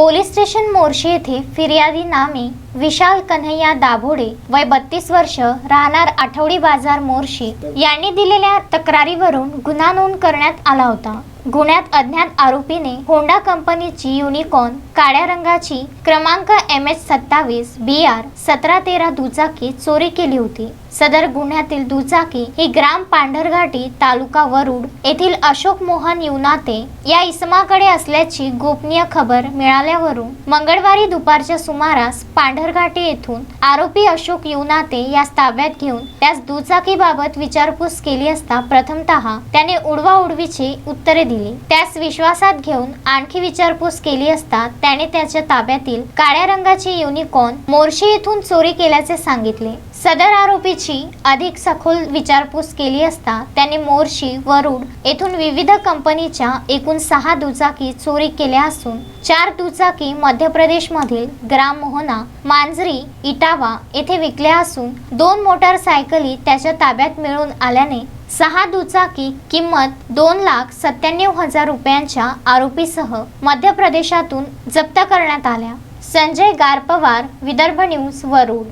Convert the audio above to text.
Police station Morshi येथे फिर्यादी नामे विशाल कन्हैया दाभोडे वय बत्तीस वर्ष राहणार आठवडी बाजार मोर्शी यांनी दिलेल्या तक्रारीवरून गुन्हा नोंद करण्यात आला होता. गुन्ह्यात अज्ञात आरोपीने होंडा कंपनीची युनिकॉर्न काळ्या रंगाची क्रमांक एम एच सत्तावीस बी आर सतरा तेरा दुचाकी चोरी केली होती. सदर गुन्ह्यातील दुचाकी ही ग्राम पांढरघाटी तालुका वरुड येथील अशोक मोहन युनाते या इसमाकडे असल्याची गोपनीय खबर मिळाल्यावरून मंगळवारी दुपारच्या सुमारास पांढरघाटी येथून आरोपी अशोक युनाते यास ताब्यात घेऊन त्यास दुचाकीबाबत विचारपूस केली असता प्रथमतः त्याने उडवाउडवीची उत्तरे दिली. त्यास विश्वासात घेऊन आणखी विचारपूस केली असता त्याने त्याच्या ताब्यातील काळ्या रंगाची युनिकॉर्न मोर्शी येथून चोरी केल्याचे सांगितले. सदर आरोपीची अधिक सखोल विचारपूस केली असता त्याने मोर्शी वरुड येथून विविध कंपनीच्या एकूण सहा दुचाकी चोरी केल्या असून चार दुचाकी मध्य प्रदेशमधील ग्राम मोहना मांजरी इटावा येथे विकल्या असून दोन मोटारसायकली त्याच्या ताब्यात मिळून आल्याने सहा दुचाकी किंमत दोन लाख सत्त्याण्णव हजार रुपयांच्या आरोपीसह मध्य प्रदेशातून जप्त करण्यात आल्या. संजय गारपवार विदर्भ न्यूज वरुड.